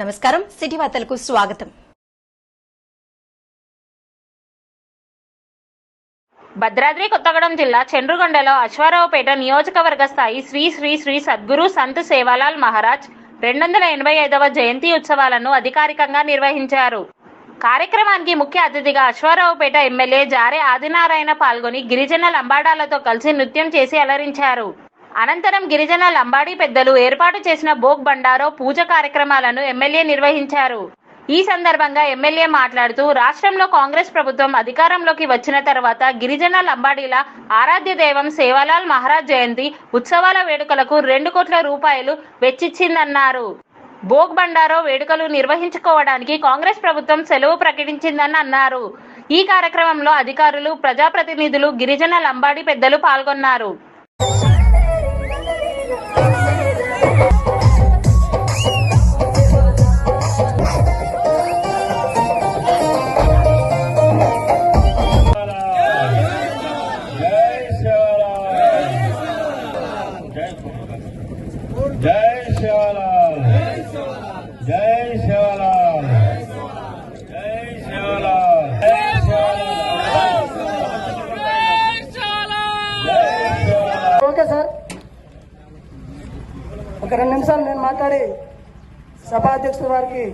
నమస్కారం. సిటీ వార్తలకు స్వాగతం. భద్రాద్రి కొత్తగూడెం జిల్లా చండ్రుగొండలో అశ్వారావుపేట నియోజకవర్గ స్థాయి శ్రీ శ్రీ శ్రీ సద్గురు సంత్ సేవాలాల్ మహారాజ్ రెండు వందల ఎనభై ఐదవ జయంతి ఉత్సవాలను అధికారికంగా నిర్వహించారు. కార్యక్రమానికి ముఖ్య అతిథిగా అశ్వారావుపేట ఎమ్మెల్యే జారే ఆదినారాయణ పాల్గొని గిరిజన లంబాడాలతో కలిసి నృత్యం చేసి అలరించారు. అనంతరం గిరిజన లంబాడీ పెద్దలు ఏర్పాటు చేసిన భోగ్ బండారో పూజ కార్యక్రమాలను ఎమ్మెల్యే నిర్వహించారు. ఈ సందర్భంగా ఎమ్మెల్యే మాట్లాడుతూ రాష్ట్రంలో కాంగ్రెస్ ప్రభుత్వం అధికారంలోకి వచ్చిన తర్వాత గిరిజన లంబాడీల ఆరాధ్య దైవం సేవాలాల్ మహారాజ్ జయంతి ఉత్సవాల వేడుకలకు రెండు కోట్ల రూపాయలు వెచ్చిచ్చిందన్నారు. భోగ్ బండారో వేడుకలు నిర్వహించుకోవడానికి కాంగ్రెస్ ప్రభుత్వం సెలవు ప్రకటించిందని అన్నారు. ఈ కార్యక్రమంలో అధికారులు ప్రజాప్రతినిధులు గిరిజన లంబాడీ పెద్దలు పాల్గొన్నారు. ఒక నేను మాట్లాడి సభా అధ్యక్షుల వారికి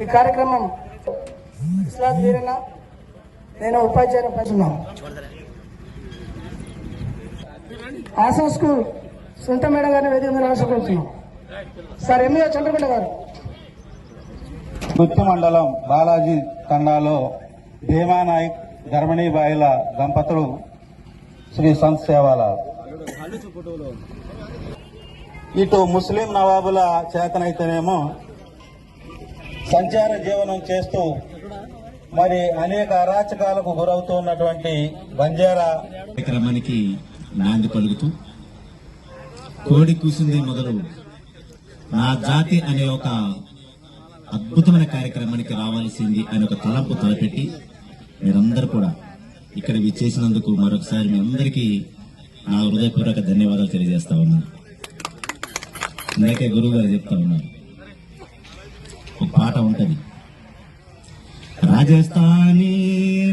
ఈ కార్యక్రమం ఇస్లాం వీరన్న నేను ఉపాధ్యాయులు పంచున్నాను ఆసం స్కూల్ సుంట మేడం గారిని వేదిక మీద రాసుకుంటున్నాం సార్ ఎంఏ చంద్రకొండ గారు. గుత్తి మండలం బాలాజీ తండాలో భీమానాయక్ ధర్మణీబాయిల దంపతులు శ్రీ సంత్ సేవాల ఇటు ముస్లిం నవాబుల చేతనైతేనేమో సంచార జీవనం చేస్తూ మరి అనేక అరాచకాలకు గురవుతున్నటువంటి బంజారా కార్యక్రమానికి నాంది పలుకుతూ కోడి కూసింది మొదలు నా జాతి అనే ఒక అద్భుతమైన కార్యక్రమానికి రావాల్సింది అనే ఒక తలంపు తలపెట్టి మీరందరూ కూడా ఇక్కడ విచ్చేసినందుకు మరొకసారి మీ అందరికీ నా హృదయపూర్వక ధన్యవాదాలు తెలియజేస్తా ఉన్నాను. ఇందాకే గురువు గారు చెప్తా ఉన్నారు ఒక పాట ఉంటది రాజస్థానీ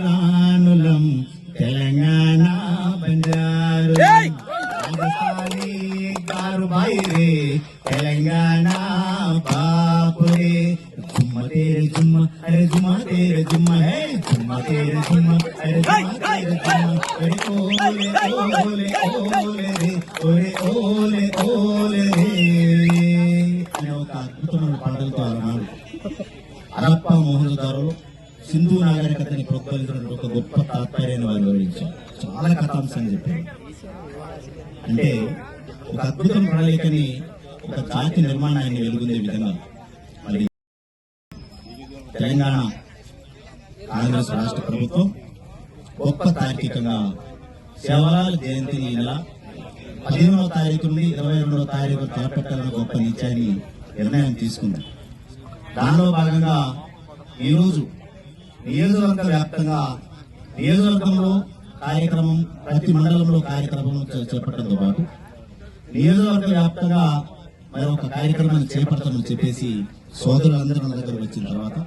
రాణులం తెలంగాణ బంజారు రాజస్థానీ గారు బైరే తెలంగాణ బాపురే జుమ్మ తేరే జుమ్మ అరే జుమ్మ తేరే జుమ్మ హే జుమ్మ తేరే జుమ్మ అరే జుమ్మ తేరే జుమ్మ అరే ఓలే ఓలే ఓలే రే ఓలే ఓలే ఓలే రే ఒక అద్భుతమైన పాటలతో అలనాడు హరప్ప మోహనదారులు సింధు నాగరికతని ప్రోత్సహించిన ఒక గొప్ప తాత్పర్యాన్ని వారు వివరించారు చాలా కథాంశాన్ని చెప్పారు. అంటే ఒక అద్భుతం ప్రణాళికని ఒక జాతి నిర్మాణాన్ని వెలుగొందే విధంగా మరి తెలంగాణ కాంగ్రెస్ రాష్ట్ర ప్రభుత్వం గొప్ప తార్కికంగా సేవలాల జయంతిని ఈ నెల పదిహేనవ తారీఖు నుండి ఇరవై రెండవ తారీఖు తలపెట్టాలని గొప్ప నిత్యాన్ని నిర్ణయం తీసుకుంది. దానిలో భాగంగా ఈరోజు నియోజకవర్గ వ్యాప్తంగా నియోజకవర్గంలో కార్యక్రమం ప్రతి మండలంలో కార్యక్రమం చేపట్టడంతో పాటు నియోజకవర్గ వ్యాప్తంగా మరి ఒక కార్యక్రమాన్ని చేపడతామని చెప్పేసి సోదరులందరూ మన దగ్గర వచ్చిన తర్వాత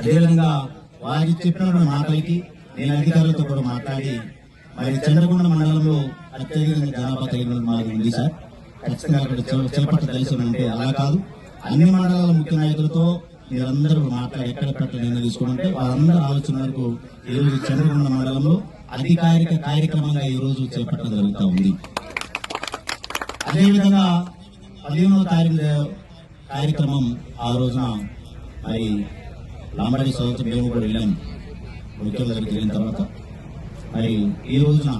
అదేవిధంగా వారికి చెప్పినటువంటి మాటలకి నేను అధికారులతో కూడా మాట్లాడి మరి చంద్రకొండ మండలంలో అత్యధికంగా జనాభా కలిగిన మాది ఉంది సార్. ఖచ్చితంగా అక్కడ చేపట్ట ఉంటే అలా కాదు. అన్ని మండలాల ముఖ్య నాయకులతో మీరందరూ మాట్లాడి ఎక్కడ పెట్ట నిర్ణయం తీసుకుంటే వారందరూ ఆలోచన వరకు ఈ రోజు చంద్రకొండ మండలంలో అధికారిక కార్యక్రమంగా ఈ రోజు చేపట్టడం జరుగుతూ ఉంది. అదేవిధంగా పదిహేనవ తారీఖు కార్యక్రమం ఆ రోజున మరి లాంబడి సోదరు మేము కూడా వెళ్ళాము ముఖ్యుల వెళ్ళిన తర్వాత. మరి ఈ రోజున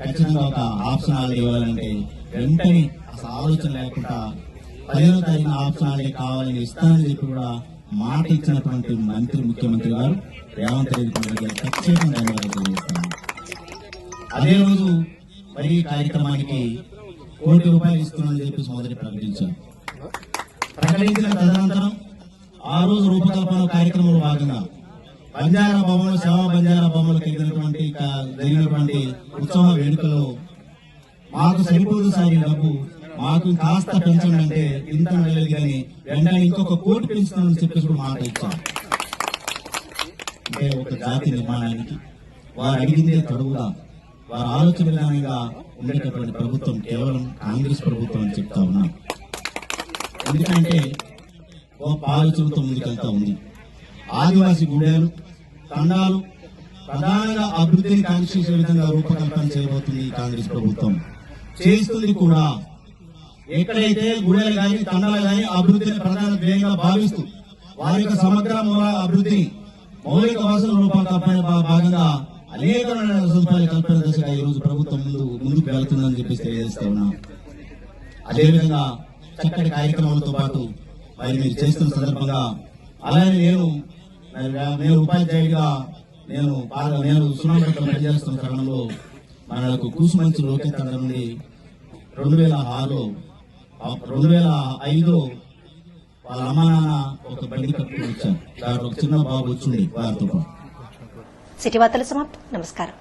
ఖచ్చితంగా ఒక ఆప్షన్ ఇవ్వాలంటే వెంటనే అసలు ఆలోచన లేకుండా పదిహేనవ తారీఖున ఆప్షనాలే కావాలని ఇస్తానని చెప్పి కూడా మాట ఇచ్చినటువంటి మంత్రి ముఖ్యమంత్రి గారు రేవంత్ రెడ్డి గారు ప్రత్యేకంగా ధన్యవాదాలు తెలియజేస్తున్నాను. అదే రోజు మరి కార్యక్రమానికి కోటి రూపాయలు ఇస్తున్నానని చెప్పి సోదరి ప్రకటించారు. ప్రకటించిన తదనంతరం ఆ రోజు రూపకల్పన కార్యక్రమంలో భాగంగా బంజారా బొమ్మలు సేవా బంజారా బొమ్మలు జరిగినటువంటి జరిగినటువంటి ఉత్సవ వేడుకలో మాకు సరిపోదు సారి డబ్బు మాకు కాస్త పెంచండి అంటే ఇంత నడలేదు కానీ వెంటనే ఇంకొక కోటి పెంచుతామని చెప్పేసి కూడా మాట ఇచ్చాం అంటే ఒక జాతి నిర్మాణానికి వారు అడిగిందే తడువుగా వారి ఆలోచన విధానంగా ఉండేటటువంటి ప్రభుత్వం కేవలం కాంగ్రెస్ ప్రభుత్వం అని చెప్తా ఉన్నాం. ఎందుకంటే గొప్ప ఆలోచనతో ముందుకెళ్తా ఉంది. ఆదివాసీ గుడేలు తండాలు ప్రధానంగా అభివృద్ధిని కాంక్షించే విధంగా రూపకల్పన చేయబోతుంది ఈ కాంగ్రెస్ ప్రభుత్వం. చేస్తుంది కూడా. ఎక్కడైతే గుడెలు గాని తండాలు గాని అభివృద్ధిని ప్రధాన ధ్యేయంగా భావిస్తూ వారి యొక్క సమగ్ర మూల అభివృద్ధిని మౌలిక వసతుల రూపకల్పన భాగంగా అనేక సదుపాయాలు కల్పన దశగా రోజు ప్రభుత్వం ముందు ముందుకు వెళుతుందని చెప్పేసి తెలియజేస్తా ఉన్నాం. అదేవిధంగా చక్కటి కార్యక్రమాలతో పాటు మరి మీరు చేస్తున్న సందర్భంగా అలాగే నేను నేను ఉపాధ్యాయుడిగా నేను బాగా నేను సునామలో పనిచేస్తున్న తరుణంలో మనకు కూసుమంచి లోకేత్ దగ్గర నుండి రెండు వేల ఆరులో రెండు వేల ఐదులో వాళ్ళ అమ్మ నాన్న ఒక బండి కట్టుకుని వచ్చారు. దాంట్లో ఒక చిన్న బాబు వచ్చింది వారితో సిటీ వార్తలు సమాప్తం. నమస్కారం.